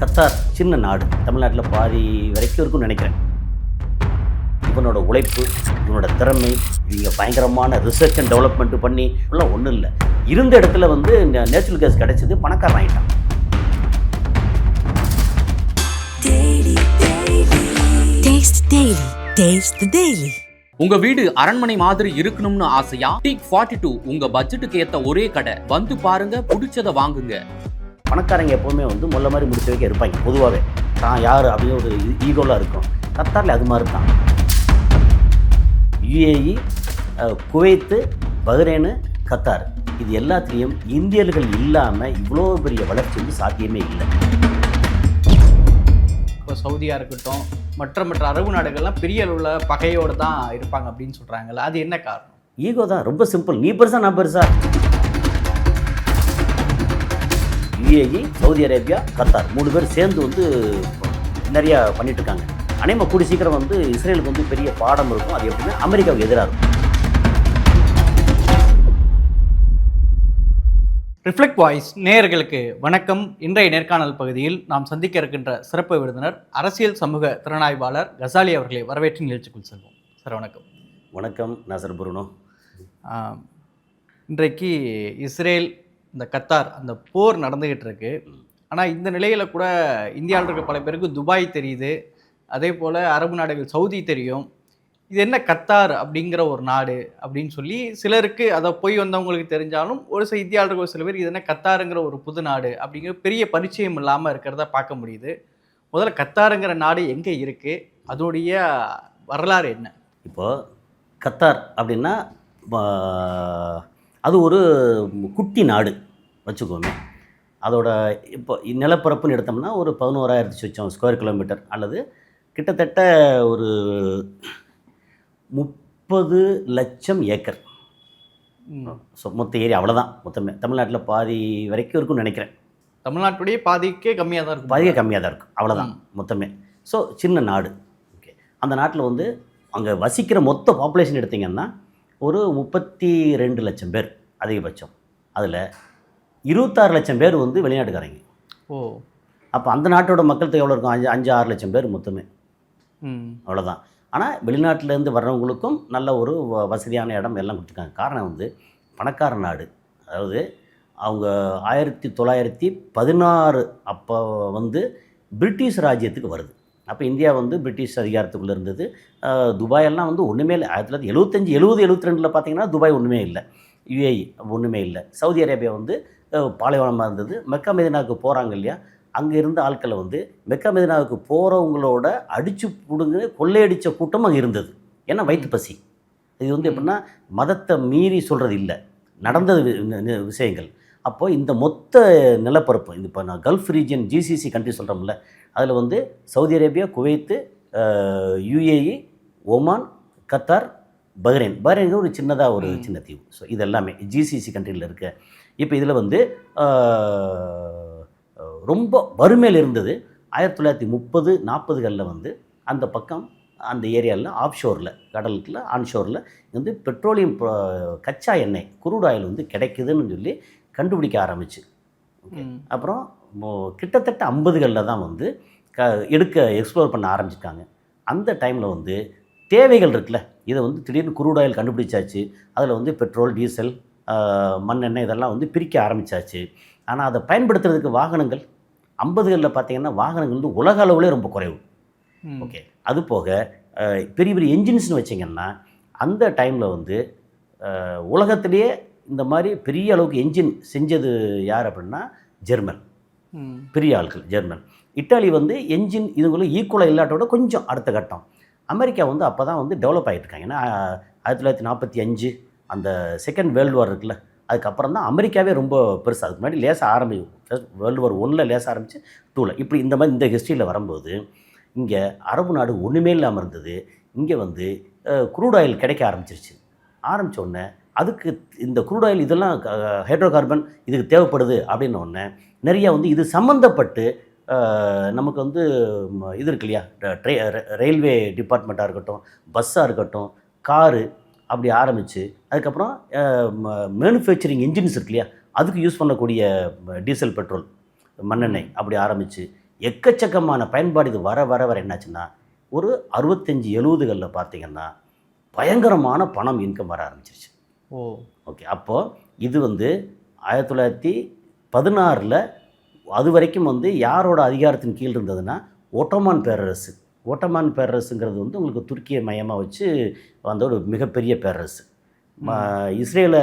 Qatar சின்ன நாடு. தமிழ்நாட்டில் பாதி வரைக்கும் இருக்கும்னு நினைக்கிறேன். இவனோட உழைப்பு இவனோட திறமை இவங்க பயங்கரமான ரிசர்ச் அண்ட் டெவலப்மெண்ட் பண்ணி எல்லாம் ஒன்றும் இல்லை. இருந்த இடத்துல வந்து நேச்சுரல் கேஸ் கிடைச்சது பணக்காரன் ஆகிட்டான். உங்க வீடு அரண்மனை மாதிரி இருக்கணும்னு ஆசையா? டீக் ஃபார்ட்டி டூ உங்க பட்ஜெட்டுக்கு ஏத்த ஒரே கடை. வந்து பாருங்க பிடிச்சத வாங்குங்க. பணக்காரங்க எப்போவுமே வந்து முல்ல மாதிரி முடிச்ச வைக்க இருப்பாங்க. பொதுவாகவே தான் யார் அப்படின்னு ஒரு ஈகோலாம் இருக்கும். கத்தாரில் அது மாதிரி தான். UAE Kuwait Bahrain Qatar. இது எல்லாத்துலேயும் இந்தியர்கள் இல்லாமல் இவ்வளோ பெரிய வளர்ச்சி வந்து சாத்தியமே இல்லை. இப்போ சவுதியாக இருக்கட்டும் மற்ற மற்ற அரபு நாடுகள்லாம் பெரிய அளவில் பகையோடு தான் இருப்பாங்க அப்படின்னு சொல்கிறாங்கல்ல அது என்ன காரணம்? ஈகோ தான் ரொம்ப சிம்பிள். நீ பெருசா நான் பெருசா? யுஏஇ சவுதி அரேபியா கத்தார் மூணு பேர் சேர்ந்து வந்து நிறையா பண்ணிட்டு இருக்காங்க அனைமா கூடி சீக்கிரம் வந்து இஸ்ரேலுக்கு வந்து பெரிய பாடம் இருக்கும். அது எப்படின்னா அமெரிக்காவுக்கு எதிராக இருக்கும். ரிஃப்ளெக்ட் வாய்ஸ் நேயர்களுக்கு வணக்கம். இன்றைய நேர்காணல் பகுதியில் நாம் சந்திக்க இருக்கின்ற சிறப்பு விருந்தினர் அரசியல் சமூக திறனாய்வாளர் கசாலி அவர்களை வரவேற்று நிகழ்ச்சிக்குள் செல்வோம். சார் வணக்கம். வணக்கம். நாசர் புருனோ. இன்றைக்கு இஸ்ரேல் இந்த கத்தார் அந்த போர் நடந்துகிட்டு இருக்கு ஆனால் இந்த நிலையில் கூட இந்தியாவில் இருக்க பல பேருக்கு துபாய் தெரியுது. அதே போல் அரபு நாடுகள் சவுதி தெரியும். இது என்ன கத்தார் அப்படிங்கிற ஒரு நாடு அப்படின்னு சொல்லி சிலருக்கு அதை போய் வந்தவங்களுக்கு தெரிஞ்சாலும் ஒரு சில இந்தியாவில் இருக்க ஒரு சில பேர் இது என்ன கத்தாருங்கிற ஒரு புது நாடு அப்படிங்கிற பெரிய பரிச்சயம் இல்லாமல் இருக்கிறத பார்க்க முடியுது. முதல்ல கத்தாருங்கிற நாடு எங்கே இருக்குது அதோடைய வரலாறு என்ன? இப்போ கத்தார் அப்படின்னா அது ஒரு குட்டி நாடு வச்சுக்கோமே. அதோட இப்போ நிலப்பரப்புன்னு எடுத்தோம்னா ஒரு பதினோராயிரத்தி சொச்சம் ஸ்கொயர் கிலோமீட்டர் அல்லது கிட்டத்தட்ட ஒரு முப்பது லட்சம் ஏக்கர். ஸோ மொத்த ஏரியா அவ்வளோதான் மொத்தமே. தமிழ்நாட்டில் பாதி வரைக்கும் இருக்கும்னு நினைக்கிறேன். தமிழ்நாட்டுடைய பாதிக்கே கம்மியாக தான் இருக்கும். பாதிக்க கம்மியாக தான் இருக்கும். அவ்வளோதான். மொத்தமே. ஸோ சின்ன நாடு. ஓகே அந்த நாட்டில் வந்து அங்கே வசிக்கிற மொத்த பாப்புலேஷன் எடுத்திங்கன்னா ஒரு முப்பத்தி ரெண்டு லட்சம் பேர் அதிகபட்சம். அதில் இருபத்தாறு லட்சம் பேர் வந்து வெளிநாட்டுக்காரங்க. ஓ. அப்போ அந்த நாட்டோட மக்கள் தொகை எவ்வளோ இருக்கும்? அஞ்சு அஞ்சு ஆறு லட்சம் பேர் மொத்தமே. அவ்வளோதான் ஆனால் வெளிநாட்டிலேருந்து வர்றவங்களுக்கும் நல்ல ஒரு வ- வசதியான இடம் எல்லாம் கொடுத்துருக்காங்க. காரணம் வந்து பணக்கார நாடு. அதாவது அவங்க ஆயிரத்தி தொள்ளாயிரத்தி பதினாறு அப்போ வந்து பிரிட்டிஷ் ராஜ்யத்துக்கு வருது. அப்போ இந்தியா வந்து பிரிட்டிஷ் அதிகாரத்துக்குள்ளே இருந்தது. அஹ், துபாய் எல்லாம் வந்து ஒன்றுமே இல்லை. ஆயிரத்தி தொள்ளாயிரத்தி எழுபத்தஞ்சி எழுபது எழுபத்தி ரெண்டில் பார்த்தீங்கன்னா துபாய் ஒன்றுமே இல்லை. யுஏஇ ஒன்றுமே இல்லை. சவுதி அரேபியா வந்து பாலைவனமாக இருந்தது. மெக்கா மெதினாவுக்கு போகிறாங்க இல்லையா? அங்கே இருந்த ஆட்களை வந்து மெக்கா மெதினாவுக்கு போகிறவங்களோட அடித்து பிடுங்க கொள்ளையடித்த கூட்டம் அங்கே இருந்தது. ஏன்னா வயிற்று பசி. இது வந்து எப்படின்னா மதத்தை மீறி சொல்கிறது இல்லை. நடந்தது விஷயங்கள். அப்போது இந்த மொத்த நிலப்பரப்பு இது இப்போ நான் கல்ஃப் ரீஜன் ஜிசிசி கண்ட்ரி சொல்கிறோம்ல அதில் வந்து Saudi Arabia Kuwait UAE Oman Qatar Bahrain Bahrain ஒரு சின்னதாக ஒரு. சின்ன தீவு. ஸோ இது எல்லாமே ஜிசிசி கண்ட்ரியில் இருக்க. இப்போ இதில் வந்து ரொம்ப வறுமையில் இருந்தது. ஆயிரத்தி தொள்ளாயிரத்தி முப்பது நாற்பதுகளில் வந்து அந்த பக்கம் அந்த ஏரியாவில் ஆஃப்ஷோரில் கடலுக்குள்ள ஆன்ஷோரில் வந்து பெட்ரோலியம் கச்சா எண்ணெய் குரூட் ஆயில் வந்து கிடைக்குதுன்னு சொல்லி கண்டுபிடிக்க ஆரம்பிச்சு. அப்புறம் கிட்டத்தட்ட ஐம்பதுகளில் தான் வந்து க எடுக்க எக்ஸ்ப்ளோர் பண்ண ஆரம்பிச்சிருக்காங்க அந்த டைமில் வந்து தேவைகள் இருக்குல்ல. இதை வந்து திடீர்னு குரூட் ஆயில் கண்டுபிடிச்சாச்சு. அதில் வந்து பெட்ரோல் டீசல் மண்ணெண்ணெய் இதெல்லாம் வந்து பிரிக்க ஆரம்பிச்சாச்சு. ஆனால் அதை பயன்படுத்துறதுக்கு வாகனங்கள் ஐம்பதுகளில் பார்த்தீங்கன்னா வாகனங்கள் வந்து உலக அளவுலேயே ரொம்ப குறைவு. ஓகே அது போக பெரிய பெரிய என்ஜின்ஸ்னு வச்சிங்கன்னா அந்த டைமில் வந்து உலகத்திலேயே இந்த மாதிரி பெரிய அளவுக்கு என்ஜின் செஞ்சது யார் அப்படின்னா ஜெர்மன். பெரிய ஆட்கள் ஜெர்மன். இட்டாலி வந்து என்ஜின் இதுங்களும் ஈக்குவலாக இல்லாட்டோட கொஞ்சம் அடுத்த கட்டம். அமெரிக்கா வந்து அப்போ தான் வந்து டெவலப் ஆகிட்டு இருக்காங்க ஏன்னா ஆயிரத்தி தொள்ளாயிரத்தி நாற்பத்தி அஞ்சு அந்த செகண்ட் வேர்ல்டு வார் இருக்குல்ல அதுக்கப்புறம் தான் அமெரிக்காவே ரொம்ப பெருசு அதுக்கு முன்னாடி லேசாக ஆரம்பிக்கும். ஃபர்ஸ்ட் வேர்ல்டு வார் ஒன்றில் லேசாக ஆரம்பிச்சு டூவில் இப்படி இந்த மாதிரி இந்த ஹிஸ்ட்ரியில் வரும்போது இங்கே அரபு நாடு ஒன்றுமே இல்லாமல் இருந்தது. இங்கே வந்து குரூட் ஆயில் கிடைக்க ஆரம்பிச்சிருச்சு. ஆரம்பிச்ச உடனே அதுக்கு இந்த குரூட் ஆயில் இதெல்லாம் ஹைட்ரோ கார்பன் இதுக்கு தேவைப்படுது அப்படின்னு ஒன்று நிறையா வந்து இது சம்மந்தப்பட்டு நமக்கு வந்து இது இருக்கு இல்லையா? ட்ரெ ரயில்வே டிபார்ட்மெண்ட்டாக இருக்கட்டும் பஸ்ஸாக இருக்கட்டும் காரு அப்படி ஆரம்பித்து அதுக்கப்புறம் மேனுஃபேக்சரிங் இன்ஜின்ஸ் இருக்கு இல்லையா? அதுக்கு யூஸ் பண்ணக்கூடிய டீசல் பெட்ரோல் மண்ணெண்ணெய் அப்படி ஆரம்பித்து எக்கச்சக்கமான பயன்பாடு இது வர வர வர என்னாச்சுன்னா ஒரு அறுபத்தஞ்சி எழுபதுகளில் பார்த்தீங்கன்னா பயங்கரமான பணம் இன்கம் வர ஆரம்பிச்சிருச்சு. ஓ. ஓகே அப்போது இது வந்து ஆயிரத்தி தொள்ளாயிரத்தி பதினாறில் அது வரைக்கும் வந்து யாரோட அதிகாரத்தின் கீழ் இருந்ததுன்னா ஓட்டோமான் பேரரசு. ஓட்டோமான் பேரரசுங்கிறது வந்து உங்களுக்கு துருக்கியை மையமாக வச்சு வந்த ஒரு மிகப்பெரிய பேரரசு. இஸ்ரேலை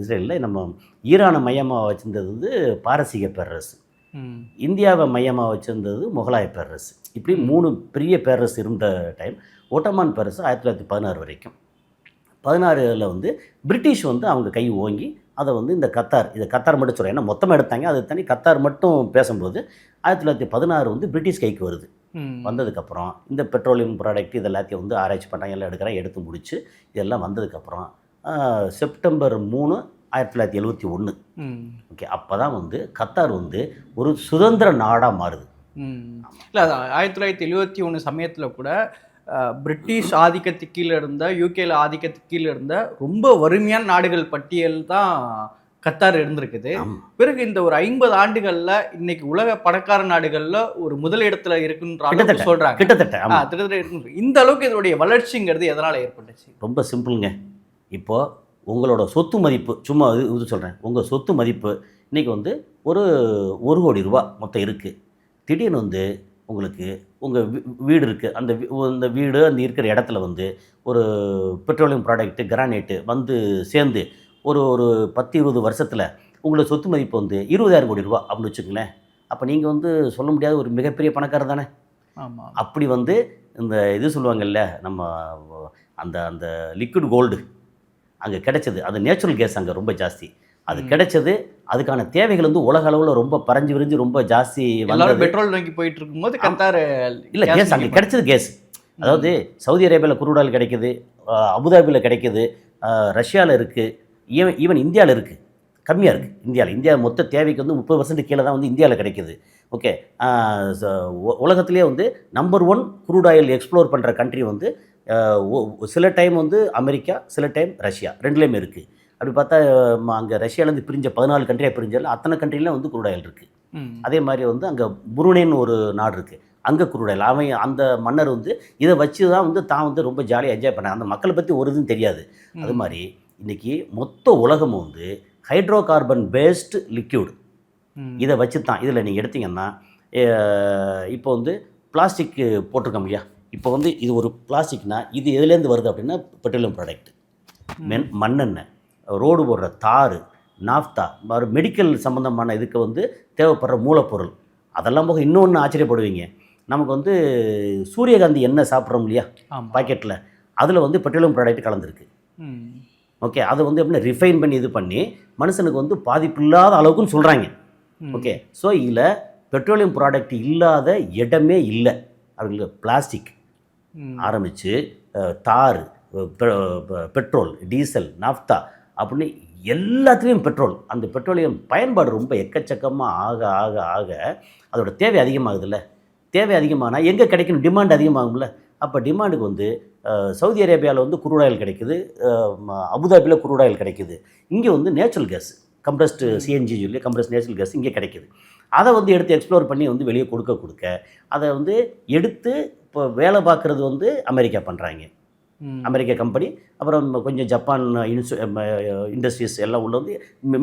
இஸ்ரேலில் நம்ம ஈரானை மையமாக வச்சிருந்தது வந்து பாரசீக பேரரசு. இந்தியாவை மையமாக வச்சிருந்தது முகலாய பேரரசு. இப்படி மூணு பெரிய பேரரசு இருந்த டைம் ஓட்டோமான் பேரரசு ஆயிரத்தி தொள்ளாயிரத்தி பதினாறு வரைக்கும். பதினாறில் வந்து பிரிட்டிஷ் வந்து அவங்க கை ஓங்கி அதை வந்து இந்த கத்தார் இதை கத்தார் மட்டும் சொல்கிறேன் ஏன்னா மொத்தமாக எடுத்தாங்க. அது தனி கத்தார் மட்டும் பேசும்போது ஆயிரத்தி தொள்ளாயிரத்தி பதினாறு வந்து பிரிட்டிஷ் கைக்கு வருது. வந்ததுக்கப்புறம் இந்த பெட்ரோலியம் ப்ராடக்ட் இது எல்லாத்தையும் வந்து ஆராய்ச்சி பண்ணுறாங்க எல்லாம் எடுக்கிறேன் எடுத்து முடிச்சு இதெல்லாம் வந்ததுக்கப்புறம் செப்டம்பர் மூணு ஆயிரத்தி தொள்ளாயிரத்தி எழுபத்தி ஒன்று ஓகே அப்போ தான் வந்து கத்தார் வந்து ஒரு சுதந்திர நாடாக மாறுது. இல்லை ஆயிரத்தி தொள்ளாயிரத்தி எழுபத்தி ஒன்று சமயத்தில் கூட பிரிட்டிஷ் ஆதிக்கத்துக்கு கீழே இருந்த யூகேல ஆதிக்கத்துக்கு கீழே இருந்த ரொம்ப வறுமையான நாடுகள் பட்டியல் தான் கத்தார் இருந்திருக்குது. பிறகு இந்த ஒரு ஐம்பது ஆண்டுகள்ல இன்னைக்கு உலக பணக்கார நாடுகள்ல ஒரு முதல் இடத்துல இருக்குன்ற. சொல்றாங்க கிட்டத்தட்ட கிட்டத்தட்ட. இந்த அளவுக்கு இதனுடைய வளர்ச்சிங்கிறது எதனால ஏற்பட்டுச்சு ரொம்ப சிம்பிளுங்க இப்போது உங்களோட சொத்து மதிப்பு சும்மா இது இது சொல்கிறேன் உங்கள் சொத்து மதிப்பு இன்றைக்கி வந்து ஒரு ஒரு கோடி ரூபா மொத்தம் இருக்குது திடீர்னு வந்து உங்களுக்கு உங்கள் வீடு இருக்குது அந்த அந்த வீடு அந்த இருக்கிற இடத்துல வந்து ஒரு பெட்ரோலியம் ப்ராடக்ட்டு கிரானைட்டு வந்து சேர்ந்து ஒரு ஒரு பத்து இருபது வருஷத்தில் உங்களோட சொத்து மதிப்பு வந்து இருபதாயிரம் கோடி ரூபா அப்படின்னு வச்சுக்கங்களேன். அப்போ நீங்கள் வந்து சொல்ல முடியாத ஒரு மிகப்பெரிய பணக்காரர் தானே? அப்படி வந்து இந்த இது சொல்லுவாங்கல்ல நம்ம அந்த அந்த லிக்விட் கோல்டு அங்கே கிடைச்சது. அது நேச்சுரல் கேஸ் அங்கே ரொம்ப ஜாஸ்தி. அது. கிடைச்சது. அதுக்கான தேவைகள் வந்து உலக அளவில் ரொம்ப பறஞ்சு விரிஞ்சு ரொம்ப ஜாஸ்தி வந்தது. பெட்ரோல் நோக்கி போயிட்டு இருக்கும்போது கத்தார் இல்லை கேஸ் அங்கே கிடைச்சது கேஸ். அதாவது சவுதி அரேபியாவில் குரூடால் கிடைக்குது அபுதாபியில் கிடைக்குது ரஷ்யாவில் இருக்குது ஈவன் ஈவன் இந்தியாவில் இருக்குது கம்மியாக இருக்குது இந்தியாவில் இந்தியா மொத்த தேவைக்கு வந்து முப்பது பர்சன்ட் கீழே தான் வந்து இந்தியாவில் கிடைக்குது. ஓகே. உலகத்திலே வந்து number one crude oil explore பண்ணுற கண்ட்ரி வந்து சில டைம் வந்து அமெரிக்கா சில டைம் ரஷ்யா. ரெண்டுலேயுமே இருக்குது அப்படி பார்த்தா அங்கே ரஷ்யாவிலேருந்து பிரிஞ்ச பதினாலு கண்ட்ரியாக பிரிஞ்சாலும் அத்தனை கண்ட்ரிலையும் வந்து குரூட் ஆயில் இருக்குது அதே மாதிரி வந்து அங்கே புருனேன்னு ஒரு நாடு இருக்குது அங்கே குருடையில். அவன் அந்த மன்னர் வந்து இதை வச்சு தான் வந்து தான் வந்து ரொம்ப ஜாலியாக என்ஜாய் பண்ணாங்க அந்த மக்களை பற்றி ஒரு இதுவும் தெரியாது. அது மாதிரி இன்றைக்கி மொத்த உலகமும் வந்து ஹைட்ரோ கார்பன் பேஸ்டு லிக்யூட் இதை வச்சு தான் இதில் நீங்கள் எடுத்தீங்கன்னா இப்போ வந்து பிளாஸ்டிக் போட்டிருக்கோம் இல்லையா? இப்போ வந்து இது ஒரு பிளாஸ்டிக்னா இது எதுலேருந்து வருது அப்படின்னா பெட்ரோலியம் ப்ராடக்ட் மென் மண்ணெண்ணெய். ரோடு போடுற தார் நாஃப்தா மாதிரி மெடிக்கல் சம்மந்தமான இதுக்கு வந்து தேவைப்படுற மூலப்பொருள். அதெல்லாம் போக இன்னொன்று ஆச்சரியப்படுவீங்க. நமக்கு வந்து சூரியகாந்தி எண்ணெய் சாப்பிட்றோம் இல்லையா? பாக்கெட்டில் அதில் வந்து பெட்ரோலியம் ப்ராடக்ட் கலந்துருக்கு. ஓகே அதை வந்து எப்படின்னா ரிஃபைன் பண்ணி இது பண்ணி மனுஷனுக்கு வந்து பாதிப்பு இல்லாத அளவுக்குன்னு சொல்கிறாங்க. ஓகே ஸோ இதில் பெட்ரோலியம் ப்ராடக்ட் இல்லாத இடமே இல்லை. அப்படிங்கிற பிளாஸ்டிக். ஆரம்பித்து தார் பெட்ரோல் டீசல் நாஃப்தா அப்படின்னு எல்லாத்துலேயும் பெட்ரோல். அந்த பெட்ரோலியம் பயன்பாடு ரொம்ப எக்கச்சக்கமாக ஆக ஆக ஆக அதோட தேவை அதிகமாகுதுல்ல. தேவை அதிகமானால் எங்கே கிடைக்கணும் டிமாண்ட் அதிகமாகும்ல. அப்போ டிமாண்டுக்கு வந்து சவுதி அரேபியாவில் வந்து குரூடாயில் கிடைக்குது. அபுதாபியில் குரூடாயில் கிடைக்குது. இங்கே வந்து நேச்சுரல் கேஸ் கம்ப்ரஸ்டு சிஎன்ஜி சொல்லி கம்ப்ரஸ்ட் நேச்சுரல் கேஸ் இங்கே கிடைக்குது. அதை வந்து எடுத்து எக்ஸ்ப்ளோர் பண்ணி வந்து வெளியே கொடுக்க கொடுக்க அதை வந்து எடுத்து இப்போ வேலை பார்க்குறது வந்து அமெரிக்கா பண்ணுறாங்க அமெரிக்க கம்பெனி அப்புறம் கொஞ்சம் ஜப்பான் இன்சு இண்டஸ்ட்ரீஸ் எல்லாம் உள்ள வந்து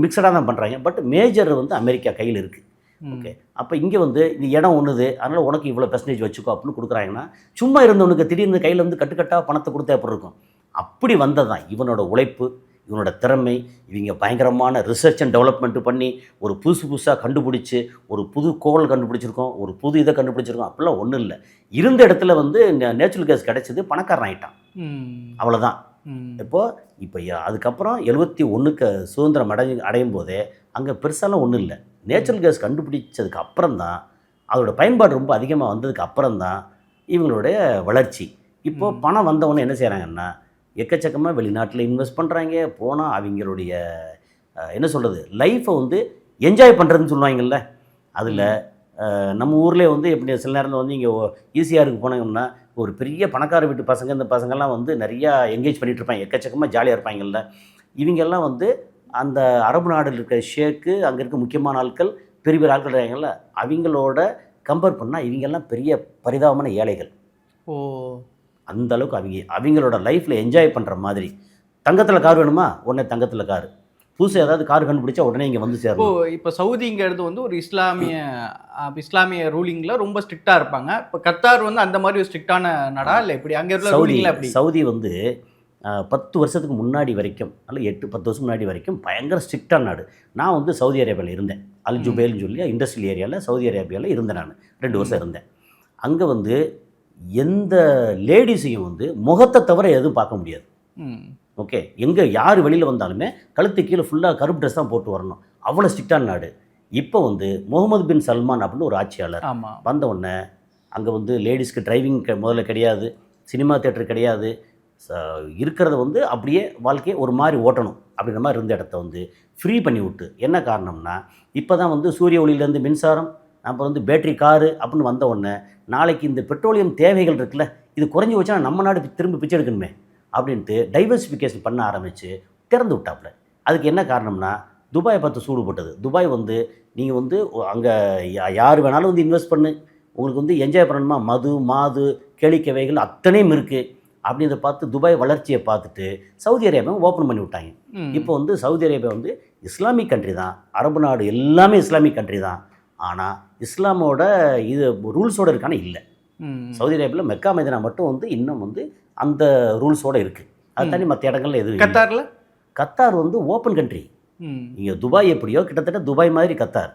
மிக்சடாக தான் பண்ணுறாங்க பட் மேஜர் வந்து அமெரிக்கா கையில் இருக்குது. ஓகே அப்போ இங்கே வந்து இந்த இடம் ஒன்றுது அதனால் உனக்கு இவ்வளோ பெர்சன்டேஜ் வச்சுக்கோ அப்படின்னு கொடுக்குறாங்கன்னா சும்மா இருந்தவனுக்கு திடீர்னு கையில் வந்து கட்டுக்கட்டாக பணத்தை கொடுத்தா எப்படி இருக்கும்? அப்படி வந்ததான் இவனோட உழைப்பு. இவனோட திறமை இவங்க பயங்கரமான ரிசர்ச் அண்ட் டெவலப்மெண்ட் பண்ணி ஒரு புதுசு புதுசாக கண்டுபிடிச்சி ஒரு புது கோள் கண்டுபிடிச்சிருக்கோம் ஒரு புது இதை கண்டுபிடிச்சிருக்கோம் அப்படிலாம் ஒன்றும் இல்லை இருந்த இடத்துல வந்து நேச்சுரல் கேஸ் கிடைச்சது பணக்காரன் ஆயிட்டான் ம். அவ்வளோதான். இப்போது இப்போ அதுக்கப்புறம் எழுபத்தி ஒன்றுக்கு சுதந்திரம் அடை அடையும் போதே அங்கே பெருசாலாம் ஒன்றும் இல்லை நேச்சுரல் கேஸ் கண்டுபிடிச்சதுக்கு அப்புறம் தான் அதோட பயன்பாடு ரொம்ப அதிகமாக வந்ததுக்கு அப்புறம் தான் இவங்களுடைய வளர்ச்சி இப்போது. பணம் வந்தவொடனே என்ன செய்கிறாங்கன்னா எக்கச்சக்கமாக வெளிநாட்டில் இன்வெஸ்ட் பண்ணுறாங்க போனால் அவங்களுடைய என்ன சொல்கிறது லைஃப்பை வந்து என்ஜாய் பண்ணுறதுன்னு சொல்லுவாங்கல்ல? அதில் நம்ம ஊர்லேயே வந்து எப்படி சில நேரத்தில் வந்து இங்கே ஈஸியாருக்கு போனாங்கன்னா ஒரு பெரிய பணக்கார வீட்டு பசங்க இந்த பசங்கள்லாம் வந்து நிறையா என்கேஜ் பண்ணிட்டு இருப்பாங்க. எக்கச்சக்கமாக ஜாலியாக இருப்பாங்கல்ல? இவங்கெல்லாம் வந்து அந்த அரபு நாடுல இருக்கிற ஷேக்கு அங்கே இருக்க முக்கியமான ஆட்கள் பெரிய பெரிய ஆட்கள் இருக்காங்கல்ல? அவங்களோட கம்பேர் பண்ணால் இவங்கெல்லாம் பெரிய பரிதாபமான ஏழைகள். ஓ. அந்த அளவுக்கு அவங்க அவங்களோட லைஃப்பில் என்ஜாய் பண்ணுற மாதிரி. தங்கத்தில் கார் வேணுமா? உடனே தங்கத்தில் கார். புதுசாக ஏதாவது கார் கண்டுபிடிச்சா உடனே இங்கே வந்து இப்போ சேரணும். இப்போ சவுதிங்கிறது வந்து ஒரு இஸ்லாமிய இஸ்லாமிய ரூலிங்ல ரொம்ப ஸ்ட்ரிக்டா இருப்பாங்க. இப்போ கத்தார் வந்து அந்த மாதிரி ஒரு ஸ்ட்ரிக்டான நாடா இல்லை? இப்படி அங்க இருக்கிற சவுதி எப்படி? சவுதி வந்து பத்து வருஷத்துக்கு முன்னாடி வரைக்கும் அல்ல எட்டு பத்து வருஷம் முன்னாடி வரைக்கும் பயங்கர ஸ்ட்ரிக்டான நாடு. நான் வந்து சவுதி அரேபியாவில் இருந்தேன். அல் ஜுபேல்னு சொல்லி இண்டஸ்ட்ரியல் ஏரியாவில் சவுதி அரேபியாவில் இருந்தேன் நான். ரெண்டு வருஷம் இருந்தேன். அங்கே வந்து எந்த லேடிஸையும் வந்து முகத்தை தவிர எதுவும் பார்க்க முடியாது. ஓகே? எங்கே யார் வெளியில் வந்தாலுமே கழுத்து கீழே ஃபுல்லாக கருப்பு ட்ரெஸ் தான் போட்டு வரணும். அவ்வளோ ஸ்ட்ரிக்டான நாடு. இப்போ வந்து முகமது பின் சல்மான் அப்படின்னு ஒரு ஆட்சியாளர். வந்த உடனே அங்கே வந்து லேடிஸ்க்கு டிரைவிங் முதல்ல கிடையாது. சினிமா தேட்டர் கிடையாது. இருக்கிறத வந்து அப்படியே வாழ்க்கையை ஒரு மாதிரி ஓட்டணும் அப்படின்ற மாதிரி இருந்த இடத்த வந்து ஃப்ரீ பண்ணி விட்டு. என்ன காரணம்னா இப்போ தான் வந்து சூரிய ஒளியிலேருந்து மின்சாரம் அப்புறம் வந்து பேட்டரி காரு அப்படின்னு வந்த உடனே நாளைக்கு இந்த பெட்ரோலியம் தேவைகள் இருக்குல்ல இது குறைஞ்சி வச்சா நம்ம நாடு திரும்ப பிச்சை எடுக்கணுமே அப்படின்ட்டு டைவர்சிஃபிகேஷன் பண்ண ஆரம்பித்து திறந்து விட்டாப்புல. அதுக்கு என்ன காரணம்னா துபாயை பார்த்து சூடு போட்டது. துபாய் வந்து நீங்கள் வந்து அங்கே யார் வேணாலும் வந்து இன்வெஸ்ட் பண்ணு. உங்களுக்கு வந்து என்ஜாய் பண்ணணுமா? மது மாது கேளிக்கவைகள் அத்தனையும் இருக்குது அப்படின்றத பார்த்து துபாய் வளர்ச்சியை பார்த்துட்டு சவுதி அரேபியாவை ஓப்பன் பண்ணி விட்டாங்க. இப்போ வந்து சவுதி அரேபியா வந்து இஸ்லாமிக் கண்ட்ரி தான். அரபு நாடு எல்லாமே இஸ்லாமிக் கண்ட்ரி தான். ஆனால் இஸ்லாமோட இது ரூல்ஸோடு இருக்கான? இல்லை. சவுதி அரேபியாவில் மெக்கா மதினா மட்டும் வந்து இன்னும் வந்து அந்த ரூல்ஸோடு இருக்குது அது தனி மற்ற இடங்கள்ல எதுவும். கத்தார்ல? கத்தார் வந்து ஓப்பன் கண்ட்ரி. இங்கே துபாய் எப்படியோ கிட்டத்தட்ட துபாய் மாதிரி கத்தார்.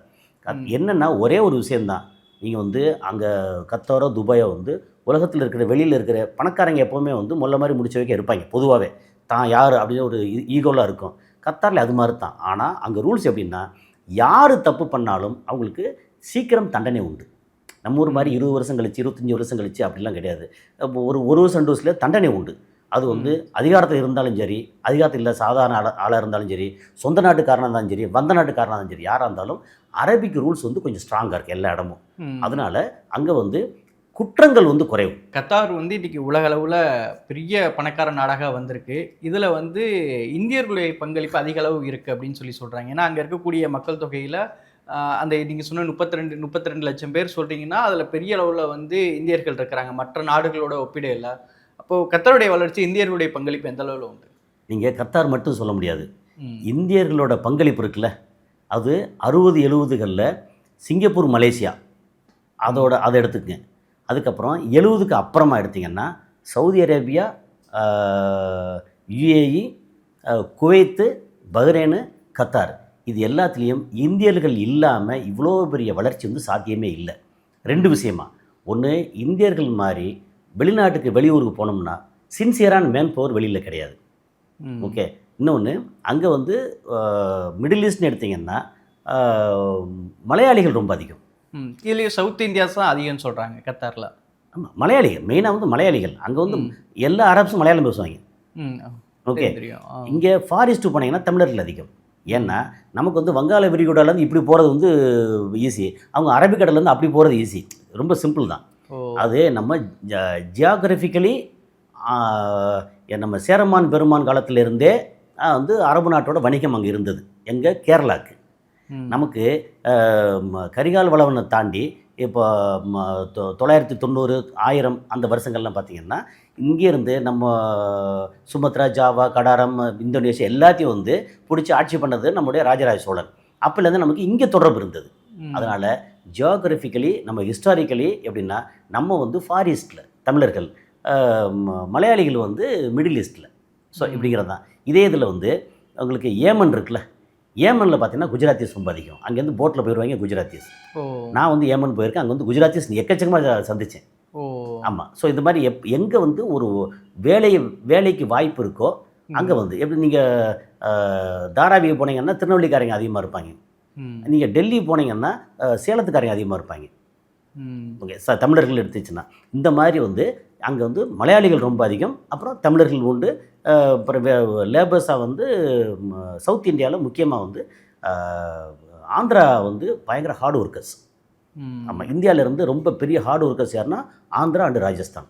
என்னன்னா ஒரே ஒரு விஷயந்தான் நீங்கள் வந்து அங்கே கத்தாரோ துபாயோ வந்து உலகத்தில் இருக்கிற வெளியில் இருக்கிற பணக்காரங்க எப்போவுமே வந்து முல்ல மாதிரி முடிச்ச வைக்க இருப்பாங்க பொதுவாகவே தான் யார் அப்படின்னு ஒரு ஈகோலாக இருக்கும். கத்தாரில் அது மாதிரி தான் ஆனால் அங்கே ரூல்ஸ் எப்படின்னா யார் தப்பு பண்ணாலும் அவங்களுக்கு சீக்கிரம் தண்டனை உண்டு. நம்ம ஊர் மாதிரி இருபது வருஷம் கழிச்சு இருபத்தஞ்சி வருஷம் கழிச்சு அப்படிலாம் கிடையாது. ஒரு ஒரு வருஷம் ரெண்டு வருஷத்துல தண்டனை உண்டு. அது வந்து அதிகாரத்தில் இருந்தாலும் சரி அதிகாரத்தில் இல்லை சாதாரண ஆளா ஆளாக இருந்தாலும் சரி சொந்த நாட்டுக்காரனாக இருந்தாலும் சரி வந்த நாட்டுக்காரனாக இருந்தாலும் சரி யாராக இருந்தாலும் அரபிக் ரூல்ஸ் வந்து கொஞ்சம் ஸ்ட்ராங்காக இருக்குது எல்லா இடமும். அதனால அங்கே வந்து குற்றங்கள் வந்து குறைவு. கத்தார் வந்து இன்னைக்கு உலக அளவில் பெரிய பணக்கார நாடாக வந்திருக்கு. இதில் வந்து இந்தியர்களுடைய பங்களிப்பு அதிக அளவு இருக்குது அப்படின்னு சொல்லி சொல்கிறாங்க ஏன்னா அங்கே இருக்கக்கூடிய மக்கள் தொகையில் அந்த நீங்கள் சொன்ன முப்பத்தி ரெண்டு முப்பத்தி ரெண்டு லட்சம் பேர் சொல்கிறீங்கன்னா அதில் பெரிய அளவில் வந்து இந்தியர்கள் இருக்கிறாங்க. மற்ற நாடுகளோட ஒப்பிடையில் அப்போது கத்தாருடைய வளர்ச்சி இந்தியர்களுடைய பங்களிப்பு எந்த அளவில் உண்டு? நீங்கள் கத்தார் மட்டும் சொல்ல முடியாது. இந்தியர்களோட பங்களிப்பு இருக்குல்ல? அது அறுபது எழுபதுகளில் சிங்கப்பூர் மலேசியா. அதோட அதை எடுத்துக்கங்க. அதுக்கப்புறம் எழுபதுக்கு அப்புறமா எடுத்தீங்கன்னா Saudi Arabia UAE Kuwait Bahrain Qatar. இது எல்லாத்துலேயும் இந்தியர்கள் இல்லாமல் இவ்வளோ பெரிய வளர்ச்சி வந்து சாத்தியமே இல்லை. ரெண்டு விஷயமா. ஒன்று இந்தியர்கள் மாதிரி வெளிநாட்டுக்கு வெளியூருக்கு போனோம்னா சின்சியரான மேன் பவர் வெளியில் கிடையாது. ஓகே. இன்னொன்று அங்கே வந்து மிடில் ஈஸ்ட்னு எடுத்தீங்கன்னா மலையாளிகள் ரொம்ப அதிகம். ம். இதுலேயும் சவுத் இந்தியாஸ் தான் அதிகம்னு சொல்கிறாங்க கத்தாரில். ஆமாம் மலையாளிகள். மெயினாக வந்து மலையாளிகள். அங்கே வந்து. எல்லா அரப்ஸும் மலையாளம் பேசுவாங்க. ஓகே. இங்கே ஃபாரிஸ்ட்டு போனீங்கன்னா தமிழர்கள் அதிகம். ஏன்னா நமக்கு வந்து வங்காள விரிகுடாலேருந்து இப்படி போகிறது வந்து ஈஸி அவங்க அரபிக்கடலேருந்து அப்படி போகிறது ஈஸி ரொம்ப சிம்பிள் தான். அது நம்ம ஜியாகிரபிக்கலி நம்ம சேரமான் பெருமான் காலத்திலிருந்தே வந்து அரபு நாட்டோட வணிகம் அங்கே இருந்தது. எங்கே? கேரளாக்கு. ம். நமக்கு கரிகால் வளவனை தாண்டி இப்போ தொள்ளாயிரத்தி தொண்ணூறு ஆயிரம் அந்த வருஷங்கள்லாம் பார்த்தீங்கன்னா இங்கேருந்து நம்ம சுமத்ரா ஜாவா கடாரம் இந்தோனேஷியா எல்லாத்தையும் வந்து பிடிச்சி ஆட்சி பண்ணது நம்முடைய ராஜராஜ சோழன். அப்போலேருந்து நமக்கு இங்கே தொடர்பு இருந்தது. அதனால் ஜியோகிராஃபிக்கலி நம்ம ஹிஸ்டாரிக்கலி எப்படின்னா நம்ம வந்து ஃபாரிஸ்டில் தமிழர்கள் மலையாளிகள் வந்து மிடில் ஈஸ்டில் ஸோ இப்படிங்கிறது தான் இதே இதில் வந்து உங்களுக்கு ஏமன் இருக்குல்ல ஏமனில் பார்த்தீங்கன்னா குஜராத்திஸ் ரொம்ப அதிகம். அங்கேருந்து போட்டில் போயிடுவாங்க குஜராத்திஸ் நான் வந்து ஏமன் போயிருக்கேன் அங்கே வந்து குஜராத்திஸ் எக்கச்சக்கமாக சந்தித்தேன் ஆமாம் ஸோ இந்த மாதிரி எப் எங்கே வந்து ஒரு வேலை வேலைக்கு வாய்ப்பு இருக்கோ அங்கே வந்து எப்படி நீங்கள் தாராவிக்கு போனீங்கன்னா திருநெல்வேலிக்காரங்க அதிகமாக இருப்பாங்க. நீங்கள் டெல்லி போனீங்கன்னா சேலத்துக்காரங்க அதிகமாக இருப்பாங்க. ஓகே. ச தமிழர்கள் எடுத்துச்சுன்னா இந்த மாதிரி வந்து அங்கே வந்து மலையாளிகள் ரொம்ப அதிகம். அப்புறம் தமிழர்கள் உண்டு. அப்புறம் லேபர்ஸாக வந்து சவுத் இந்தியாவில் முக்கியமாக வந்து ஆந்திரா வந்து பயங்கர ஹார்ட் ஒர்க்கர்ஸ். ஆமாம் இந்தியாவிலேருந்து ரொம்ப பெரிய ஹார்ட் ஒர்க்கர்ஸ் யாருன்னா ஆந்திரா அண்டு ராஜஸ்தான்.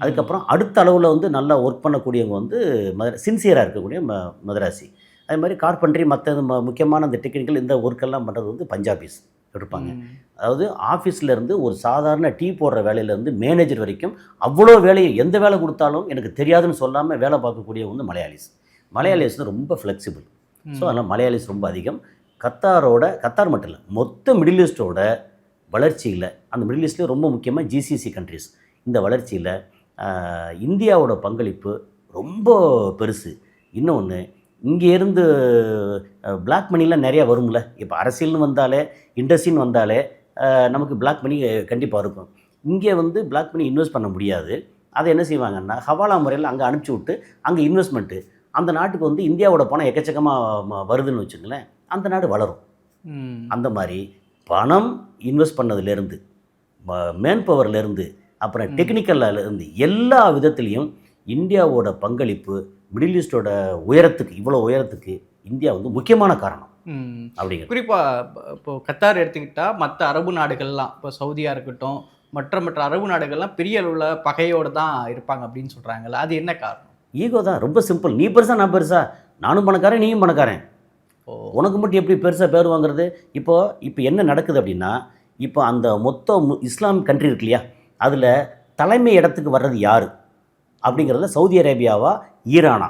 அதுக்கப்புறம் அடுத்த அளவில் வந்து நல்லா ஒர்க் பண்ணக்கூடியவங்க வந்து மத சின்சியராக இருக்கக்கூடிய ம மதராசி. அதே மாதிரி கார்பெண்ட்ரி மற்ற முக்கியமான இந்த டெக்னிக்கல் இந்த ஒர்க்கெல்லாம் பண்ணுறது வந்து பஞ்சாபிஸ் இருப்பாங்க ம். அதாவது ஆஃபீஸ்ல இருந்து ஒரு சாதாரண டீ போடுற வேலையிலேருந்து மேனேஜர் வரைக்கும் அவ்வளோ வேலையும் எந்த வேலை கொடுத்தாலும் எனக்கு தெரியாதுன்னு சொல்லாமல் வேலை பார்க்கக்கூடிய வந்து மலையாளிஸ். மலையாளிஸ் வந்து ரொம்ப ஃப்ளெக்சிபிள் ஸோ அதனால் மலையாளிஸ் ரொம்ப அதிகம். கத்தாரோட கத்தார் மட்டும் இல்லை மொத்த மிடில் ஈஸ்டோட வளர்ச்சியில் அந்த மிடில் ஈஸ்ட்லேயே ரொம்ப முக்கியமாக ஜிசிசி கண்ட்ரிஸ் இந்த வளர்ச்சியில் இந்தியாவோட பங்களிப்பு ரொம்ப பெருசு. இன்னொன்று இங்கேருந்து பிளாக் மணிலாம் நிறையா வரும்ல. இப்போ அரசியல்னு வந்தாலே இண்டஸ்ட்ரின்னு வந்தாலே நமக்கு பிளாக் மணி கண்டிப்பாக இருக்கும். இங்கே வந்து பிளாக் மணி இன்வெஸ்ட் பண்ண முடியாது. அதை என்ன செய்வாங்கன்னா ஹவாலா முறையில் அங்கே அனுப்பிச்சி விட்டு அங்கே இன்வெஸ்ட்மெண்ட்டு அந்த நாட்டுக்கு வந்து இந்தியாவோட பணம் எக்கச்சக்கமாக வருதுன்னு வச்சுங்களேன் அந்த நாடு வளரும். அந்த மாதிரி பணம் இன்வெஸ்ட் பண்ணதுலேருந்து மேன் பவர்லேருந்து அப்புறம் ம். டெக்னிக்கல்ல இருந்து எல்லா விதத்துலேயும் இந்தியாவோட பங்களிப்பு மிடில் ஈஸ்டோட உயரத்துக்கு இவ்வளோ உயரத்துக்கு இந்தியா வந்து முக்கியமான காரணம். ம். அப்படிங்கிறது குறிப்பா இப்ப- கத்தார் எடுத்துக்கிட்டா மற்ற அரபு நாடுகள்லாம் இப்போ சவுதியா இருக்கட்டும் மற்ற மற்ற அரபு நாடுகள்லாம் பெரிய அளவுல பகையோடு தான் இருப்பாங்க அப்படின்னு சொல்றாங்கல்ல அது என்ன காரணம்? ஈகோ தான் ரொம்ப சிம்பிள் நீ பெருசா நான் பெருசா நானும் பணக்காரன் நீயும் பணக்காரன். உனக்கு மட்டும் எப்படி பெருசாக பேர் வாங்குறது? இப்போ இப்போ என்ன நடக்குது அப்படின்னா இப்போ அந்த மொத்த இஸ்லாம் கண்ட்ரி இருக்கு இல்லையா? அதில் தலைமை இடத்துக்கு வர்றது யார்? அப்படிங்கிறதுல சவுதி அரேபியாவா ஈரானா.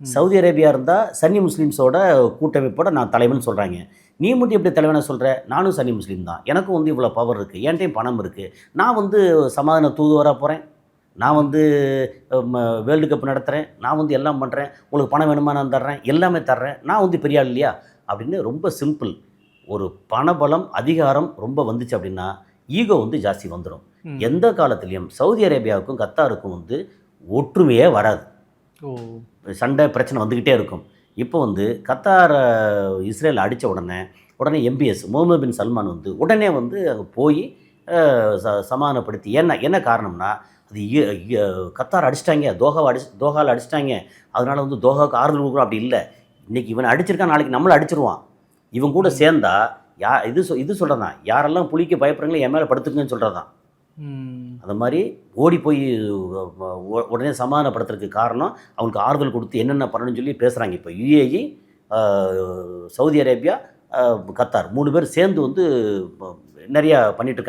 சவுதி அரேபியா இருந்தால் சன்னி முஸ்லீம்ஸோட கூட்டமைப்போட நான் தலைவன் சொல்கிறாங்க நீ மட்டும் எப்படி தலைவனை சொல்கிற நானும் சன்னி முஸ்லீம் தான் எனக்கும் வந்து இவ்வளோ பவர் இருக்குது என்கிட்டையும் பணம் இருக்குது நான் வந்து சமாதான தூதுவராக போகிறேன் நான் வந்து வேர்ல்டு கப் நடத்துகிறேன் நான் வந்து எல்லாம் பண்ணுறேன் உங்களுக்கு பணம் வேணுமா நான் தர்றேன் எல்லாமே தர்றேன். நான் வந்து பெரிய ஆள் இல்லையா? அப்படின்னு ரொம்ப சிம்பிள். ஒரு பணபலம் அதிகாரம் ரொம்ப வந்துச்சு அப்படின்னா ஈகோ வந்து ஜாஸ்தி வந்துடும். எந்த காலத்துலேயும் சவுதி அரேபியாவுக்கும் கத்தாருக்கும் வந்து ஒற்றுமையே வராது. சண்டை பிரச்சனை வந்துக்கிட்டே இருக்கும். இப்போ வந்து கத்தார் இஸ்ரேல் அடித்த உடனே உடனே எம்பிஎஸ் முகமது பின் சல்மான் வந்து உடனே வந்து அங்கே போய் ச சமாதானப்படுத்தி என்ன என்ன காரணம்னா அது கத்தார் அடிச்சிட்டாங்க தோஹாவை அடிச்சு தோஹாவில் அடிச்சிட்டாங்க. அதனால வந்து தோஹாவுக்கு ஆறுதல் கொடுக்குறோம் அப்படி இல்லை. இன்னைக்கு இவன் அடிச்சிருக்கான் நாளைக்கு நம்மளை அடிச்சிருவான். இவன் கூட சேர்ந்தா யா இது சொ இது சொல்கிறதான் யாரெல்லாம் புலிக்கு பயப்படுறாங்களோ என் மேலே படுத்துக்குங்கன்னு சொல்கிறதான் ம். அந்த மாதிரி ஓடி போய் உடனே சமாதானப்படுத்துறதுக்கு காரணம் அவங்களுக்கு ஆறுதல் கொடுத்து என்னென்ன பண்ணணும்னு சொல்லி பேசுகிறாங்க இப்போ யுஏஇ சவுதி அரேபியா கத்தார். மூணு பேர் சேர்ந்து வந்து நிறையா பண்ணிட்டு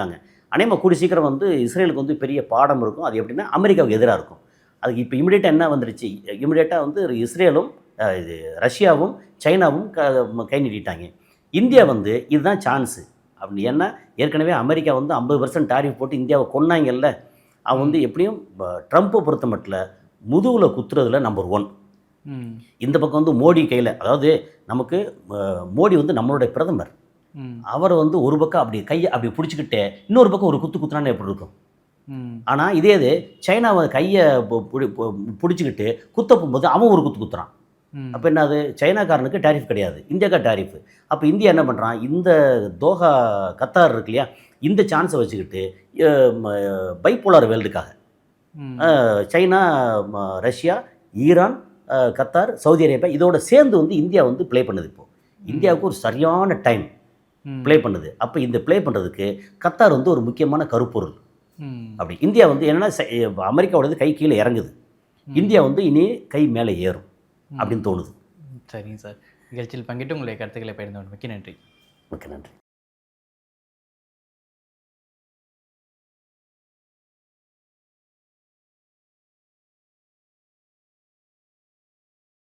அநேகமாக கூடி சீக்கிரம் வந்து இஸ்ரேலுக்கு வந்து பெரிய பாடம் இருக்கும். அது எப்படின்னா அமெரிக்காவுக்கு எதிராக இருக்கும். அதுக்கு இப்போ இமிடியேட்டாக என்ன வந்துருச்சு? இமிடியேட்டாக வந்து இஸ்ரேலும் இது ரஷ்யாவும் சைனாவும் க கை நீட்டிட்டாங்க. இந்தியா வந்து இதுதான் சான்ஸு அப்படி ஏன்னா ஏற்கனவே அமெரிக்கா வந்து ஐம்பது பர்சன்ட் டாரிஃப் போட்டு இந்தியாவை கொன்னாங்கல்ல. அவன் வந்து எப்படியும் ட்ரம்ப்பை பொறுத்த மட்டும் முதுகில் குத்துறதுல நம்பர் ஒன். இந்த பக்கம் வந்து மோடி கையில் அதாவது நமக்கு மோடி வந்து நம்மளுடைய பிரதமர். அவர் வந்து ஒரு பக்கம் அப்படி கையை அப்படி பிடிச்சிக்கிட்டே இன்னொரு பக்கம் ஒரு குத்து குத்துனான்னு எப்படி இருக்கும். ஆனால் இதே இது சைனாவை கையை பிடிச்சிக்கிட்டு குத்த போகும்போது அவன் ஒரு குத்து குத்துறான். அப்போ என்னது? சைனாக்காரனுக்கு டாரிஃப் கிடையாது. இந்தியாக்கா டாரிஃப் அப்போ இந்தியா என்ன பண்ணுறான் இந்த தோஹா கத்தார் இருக்கு இல்லையா? இந்த சான்ஸை வச்சுக்கிட்டு bipolar வேர்ல்டுக்காக China Russia Iran Qatar Saudi Arabia இதோட சேர்ந்து வந்து இந்தியா வந்து ப்ளே பண்ணுது இப்போ. இந்தியாவுக்கு ஒரு சரியான டைம். ப்ளே பண்ணுது. அப்போ இந்த ப்ளே பண்ணுறதுக்கு கத்தார் வந்து ஒரு முக்கியமான கருப்பொருள். அப்படி. இந்தியா வந்து என்னன்னா அமெரிக்காவோடது கை கீழே இறங்குது. இந்தியா வந்து இனி கை மேலே ஏறும் அப்படின்னு தோணுது. சரிங்க சார். நிகழ்ச்சியில் பங்கிட்டு உங்களுடைய கருத்துக்களை பகிர்ந்து கொண்டமைக்கு நன்றி. மிக்க நன்றி.